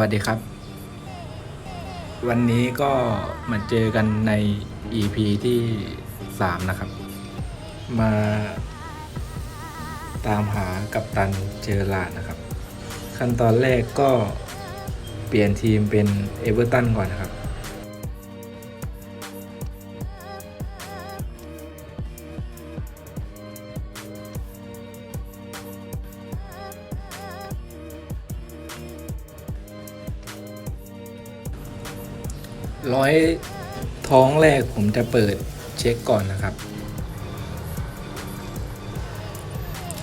วัสดีครับ วันนี้ก็มาเจอกันใน EP ที่ 3 นะครับ มาตามหากับตันเจอรานะครับ ขั้นตอนแรกก็เปลี่ยนทีมเป็นเอเวอร์ตันก่อนนะครับ ร้อยท้องแรกผมจะเปิดเช็คก่อนนะครับ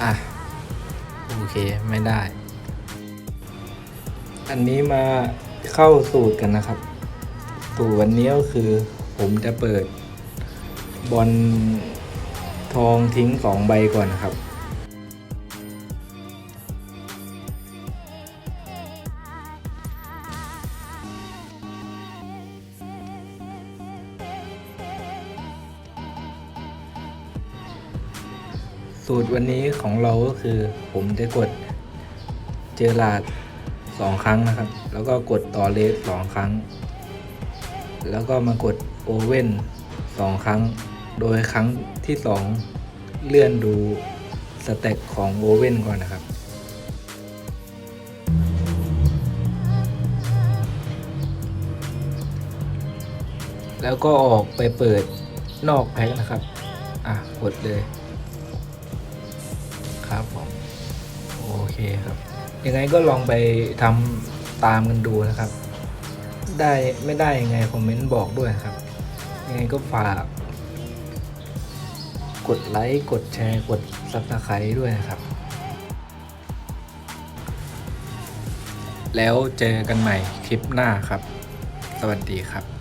อะ โอเคไม่ได้ อันนี้มาเข้าสูตรกันนะครับ สูตรวันนี้ก็คือผมจะเปิดบอลทองทิ้งสองใบก่อนนะครับ สูตรวันนี้ของเราก็คือผมจะกดเจอราดสองครั้งนะครับ แล้วก็กดต่อเลสสองครั้ง แล้วก็มากดโอเว่นสองครั้ง โดยครั้งที่สองเลื่อนดูสเต็กของโอเว่นก่อนนะครับ แล้วก็ออกไปเปิดนอกแพ็คนะครับ อะ กดเลย ครับผมโอเคครับ ยังไงก็ลองไปทำตามกันดูนะครับ ได้ไม่ได้ยังไงคอมเมนต์บอกด้วยครับ ยังไงก็ฝาก กดไลค์กดแชร์กด Subscribe ด้วยนะครับ แล้วเจอกันใหม่คลิปหน้าครับ สวัสดีครับ